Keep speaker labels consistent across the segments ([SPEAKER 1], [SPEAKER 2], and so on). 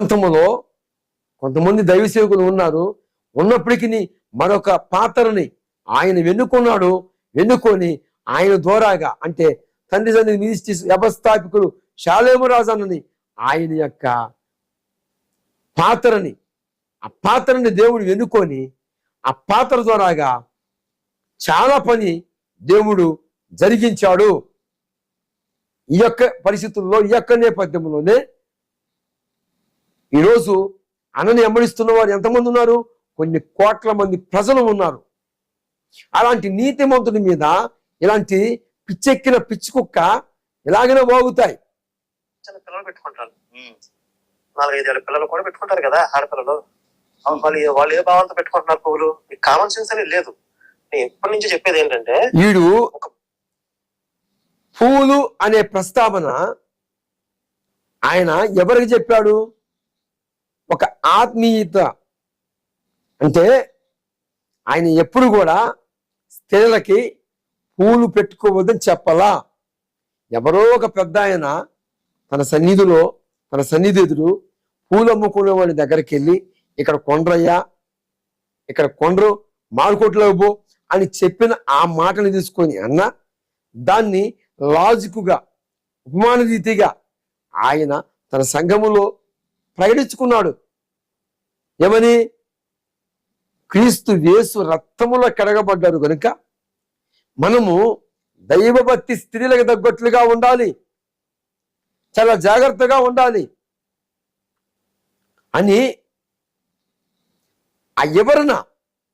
[SPEAKER 1] ప్రాంతంలో కొంతమంది దైవ సేవకులు ఉన్నారు. ఉన్నప్పటికీ మరొక పాత్రని ఆయన వెన్నుకున్నాడు వెన్నుకొని ఆయన ద్వారాగా అంటే తండ్రి తండ్రి మినిస్ట్రీస్ వ్యవస్థాపకుడు శాలేమరాజు అన్నని ఆయన యొక్క పాత్రని ఆ పాత్రని దేవుడు వెనుకొని ఆ పాత్ర ద్వారాగా చాలా పని దేవుడు జరిగించాడు. ఈ యొక్క పరిస్థితుల్లో ఈ యొక్క నేపథ్యంలోనే ఈరోజు అనని ఎమ్మడిస్తున్న వారు ఎంతమంది ఉన్నారు? కొన్ని కోట్ల మంది ప్రజలు ఉన్నారు. అలాంటి నీతిమంతుడి మీద ఇలాంటి పిచ్చెక్కిన పిచ్చి కుక్క ఎలాగైనా బాగుతాయి
[SPEAKER 2] పిల్లలు పెట్టుకుంటారు. నాలుగైదు ఏళ్ళ పిల్లలు కూడా పెట్టుకుంటారు కదా ఆడపిల్లలు. వాళ్ళు వాళ్ళు ఏ భావంతో పెట్టుకుంటున్నారు పువ్వులు? కామన్ సెన్స్ అనేది లేదు. నేను ఎప్పటి నుంచి చెప్పేది ఏంటంటే
[SPEAKER 1] వీడు పూలు అనే ప్రస్తావన ఆయన ఎవరికి చెప్పాడు? ఒక ఆత్మీయత. అంటే ఆయన ఎప్పుడు కూడా స్త్రీలకి పూలు పెట్టుకోవద్దని చెప్పలా? ఎవరో ఒక పెద్ద ఆయన తన సన్నిధిలో తన సన్నిధి ఎదురు పూలు అమ్ముకునే వాడి దగ్గరికి వెళ్ళి ఇక్కడ కొండ్రయ్యా ఇక్కడ కొండ్రు మారుకోట్లో పో అని చెప్పిన ఆ మాటని తీసుకొని అన్న దాన్ని లాజిక్గా ఉపమాన రీతిగా ఆయన తన సంఘములో ప్రకటించుకున్నాడు. ఏమని? క్రీస్తు వేసు రక్తములో కడగబడ్డారు కనుక మనము దైవభక్తి స్త్రీలకు తగ్గట్లుగా ఉండాలి. చాలా జాగ్రత్తగా ఉండాలి. అని ఆ ఎవరన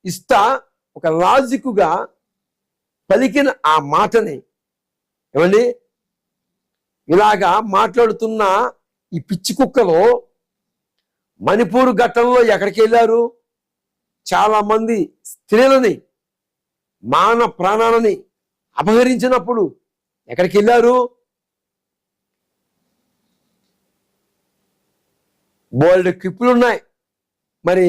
[SPEAKER 1] ఇస్తా ఒక లాజిక్గా పలికిన ఆ మాటని ఏమండి? ఇలాగా మాట్లాడుతున్న ఈ పిచ్చి కుక్కలో మణిపూర్ ఘట్టంలో ఎక్కడికి వెళ్ళారు? చాలా మంది స్త్రీలని మాన ప్రాణాలని అపహరించినప్పుడు ఎక్కడికి వెళ్ళారు? బోల్డ్ క్లిప్పులు ఉన్నాయి. మరి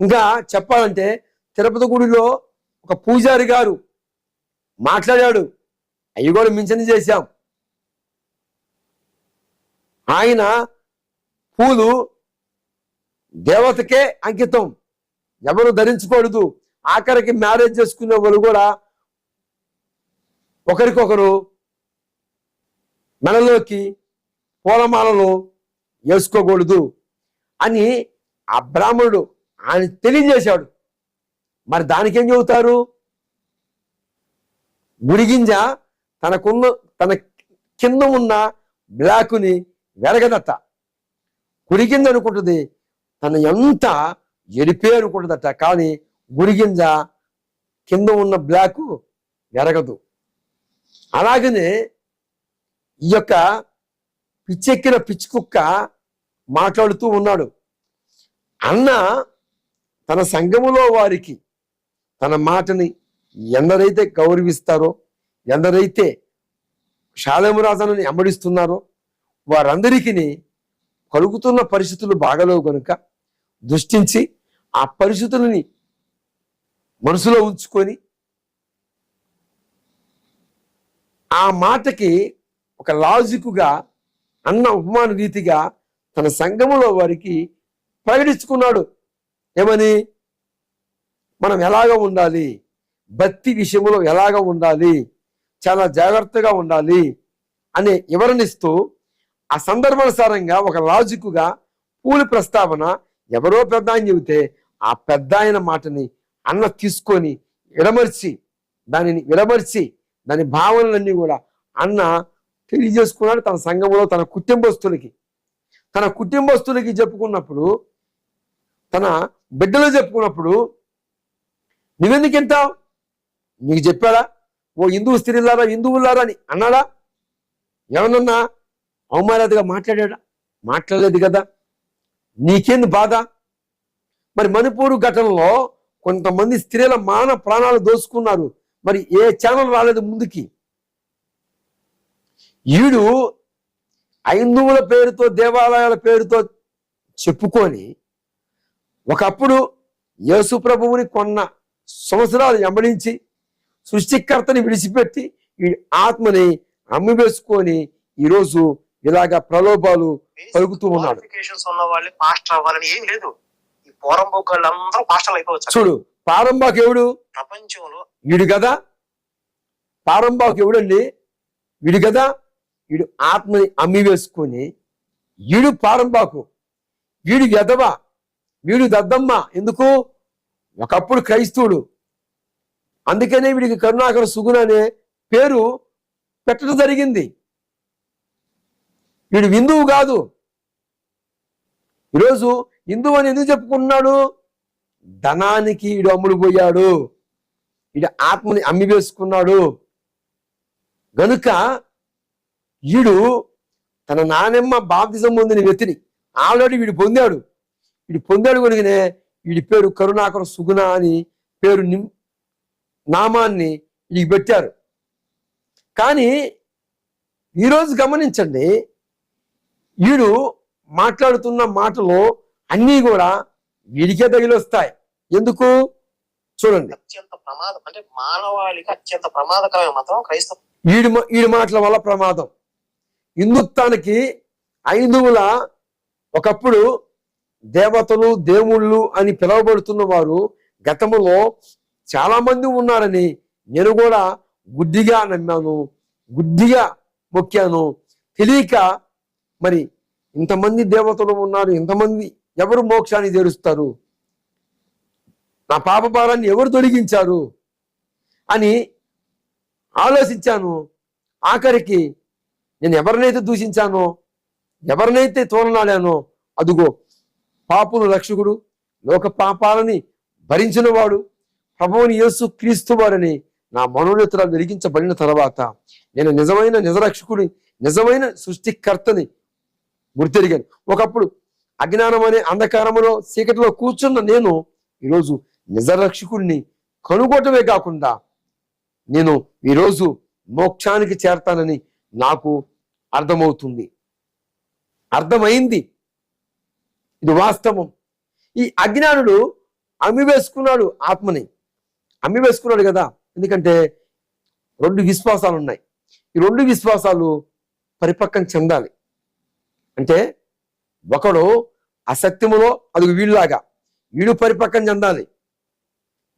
[SPEAKER 1] ఇంకా చెప్పాలంటే తిరుపతి గుడిలో ఒక పూజారి గారు మాట్లాడాడు. అవి కూడా మించని చేశాం. ఆయన పూలు దేవతకే అంకితం. ఎవరు ధరించకూడదు. ఆఖరికి మ్యారేజ్ చేసుకునే వాళ్ళు కూడా ఒకరికొకరు మెడలోకి పూలమాలలు వేసుకోకూడదు అని ఆ బ్రాహ్మణుడు ఆయన తెలియజేశాడు. మరి దానికి ఏం చెబుతారు గుడిగింజ తనకున్న తన కింద ఉన్న బ్లాకుని వెరగదట గురిగింజ అనుకుంటుంది. తన ఎంత ఎరిపే అనుకుంటుందట కానీ గురిగింజ కింద ఉన్న బ్లాకు ఎరగదు. అలాగనే ఈ యొక్క పిచ్చెక్కిన పిచ్చి కుక్క మాట్లాడుతూ ఉన్నాడు. అన్న తన సంఘములో వారికి తన మాటని ఎందరైతే గౌరవిస్తారో ఎందరైతే శాలేమురాజనని అమ్మడిస్తున్నారో వారందరికీ కలుగుతున్న పరిస్థితులు బాగలేవు కనుక దృష్టించి ఆ పరిస్థితులని మనసులో ఉంచుకొని ఆ మాటకి ఒక లాజిక్గా అన్న ఉపమాన రీతిగా తన సంఘములో వారికి ప్రకటించుకున్నాడు. ఏమని? మనం ఎలాగ ఉండాలి? భక్తి విషయంలో ఎలాగ ఉండాలి? చాలా జాగ్రత్తగా ఉండాలి అనే వివరణిస్తూ ఆ సందర్భానుసారంగా ఒక లాజిక్గా పూలి ప్రస్తావన ఎవరో పెద్ద ఆయన చెబితే ఆ పెద్ద ఆయన మాటని అన్న తీసుకొని విడమర్చి దానిని విడమర్చి దాని భావనలన్నీ కూడా అన్న తెలియజేసుకున్నాడు తన సంఘంలో తన కుటుంబస్తులకి. తన కుటుంబస్తులకి చెప్పుకున్నప్పుడు తన బిడ్డలు చెప్పుకున్నప్పుడు నువ్వెందుకు వింటావు నీకు చెప్పాడా? ఓ హిందూ స్త్రీలారా హిందువులారా అని అన్నాడా? ఏమన్నా అవమానాదిగా మాట్లాడాడా? మాట్లాడలేదు కదా. నీకేంది బాధ? మరి మణిపూర్ ఘటనలో కొంతమంది స్త్రీల మాన ప్రాణాలు దోసుకున్నారు. మరి ఏ ఛానల్ రాలేదు ముందుకి? ఈడు హైందువుల పేరుతో దేవాలయాల పేరుతో చెప్పుకొని ఒకప్పుడు యేసు ప్రభువుని కొన్న సంవత్సరాలు వెంబడించి సృష్టికర్తని విడిచిపెట్టి ఈ ఆత్మని అమ్మివేసుకొని ఈరోజు ఇలాగ ప్రలోభాలు పలుకుతూ ఉన్నాడు.
[SPEAKER 2] క్వాలిఫికేషన్స్ ఉన్న వాళ్ళే పాస్టర్ అవ్వాలని ఏం లేదు. ఈ పాస్టర్లు అయిపోవచ్చు.
[SPEAKER 1] చూడు పారంబాకు ఎవడు
[SPEAKER 2] ప్రపంచంలో
[SPEAKER 1] వీడు కదా? పారంబాకు ఎవడండి వీడు కదా? వీడు ఆత్మని అమ్మి వేసుకొని వీడు పారంబాకు. వీడు ఎదవ వీడు దద్దమ్మ. ఎందుకు? ఒకప్పుడు క్రైస్తవుడు. అందుకనే వీడికి కరుణాకర సుగుణ అనే పేరు పెట్టడం జరిగింది. వీడు హిందువు కాదు. ఈరోజు హిందువు అని ఎందుకు చెప్పుకుంటున్నాడు? ధనానికి వీడు అమ్ముడుపోయాడు. వీడు ఆత్మని అమ్మి వేసుకున్నాడు గనుక వీడు తన నానమ్మ బాప్తిజం పొందిన వ్యక్తిని ఆల్రెడీ వీడు పొందాడు. వీడు పొందాడు కనుకనే వీడి పేరు కరుణాకర సుగుణ అని పేరు నిమ్- నామాన్ని వీడికి పెట్టారు. కానీ ఈరోజు గమనించండి వీడు మాట్లాడుతున్న మాటలు అన్నీ కూడా వీడికే తగిలొస్తాయి. ఎందుకు? చూడండి.
[SPEAKER 2] అత్యంత ప్రమాదం. అంటే మానవాళికి అత్యంత ప్రమాదకరమైన మతం క్రైస్తవం
[SPEAKER 1] వీడి వీడి మాటల వల్ల ప్రమాదం. హిందుత్వానికి ఐదువుల ఒకప్పుడు దేవతలు దేవుళ్ళు అని పిలువబడుతున్న వారు గతంలో చాలా మంది ఉన్నారని నేను కూడా గుడ్డిగా నమ్మాను గుడ్డిగా మొక్కాను. తెలియక మరి ఇంతమంది దేవతలు ఉన్నారు ఇంతమంది ఎవరు మోక్షాన్ని చేరుస్తారు నా పాప భారాన్ని ఎవరు తొలగించారు? అని ఆలోచించాను. ఆఖరికి నేను ఎవరినైతే దూషించానో ఎవరినైతే తోలనాడానో అదుగో పాపులు రక్షకుడు లోక పాపాలని భరించినవాడు ప్రభువుని యేసు క్రీస్తు వారిని నా మనోనేతరాలు వెలిగించబడిన తర్వాత నేను నిజమైన నిజరక్షకుడి నిజమైన సృష్టికర్తని గుర్తెరిగాను. ఒకప్పుడు అజ్ఞానం అనే అంధకారములో చీకటిలో కూర్చున్న నేను ఈరోజు నిజరక్షకుడిని కనుగొట్టమే కాకుండా నేను ఈరోజు మోక్షానికి చేరతానని నాకు అర్థమవుతుంది. అర్థమైంది. ఇది వాస్తవం. ఈ అజ్ఞానుడు అమ్మి వేసుకున్నాడు ఆత్మని. అమ్మి వేసుకున్నాడు కదా. ఎందుకంటే రెండు విశ్వాసాలు ఉన్నాయి ఈ రెండు విశ్వాసాలు పరిపక్వం చెందాలి. అంటే ఒకడు అసత్యములో అది వీళ్ళలాగా వీడు పరిపక్వం చెందాలి.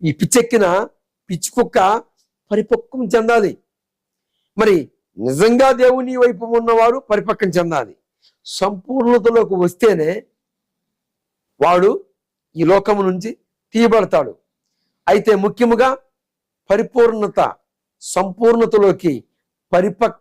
[SPEAKER 1] ఈ పిచ్చెక్కిన పిచ్చి కుక్క పరిపక్వం చెందాలి. మరి నిజంగా దేవుని వైపు ఉన్నవారు పరిపక్వం చెందాలి. సంపూర్ణతలోకి వస్తేనే వాడు ఈ లోకము నుంచి తీయబడతాడు. అయితే ముఖ్యముగా పరిపూర్ణత సంపూర్ణతలోకి పరిపక్వ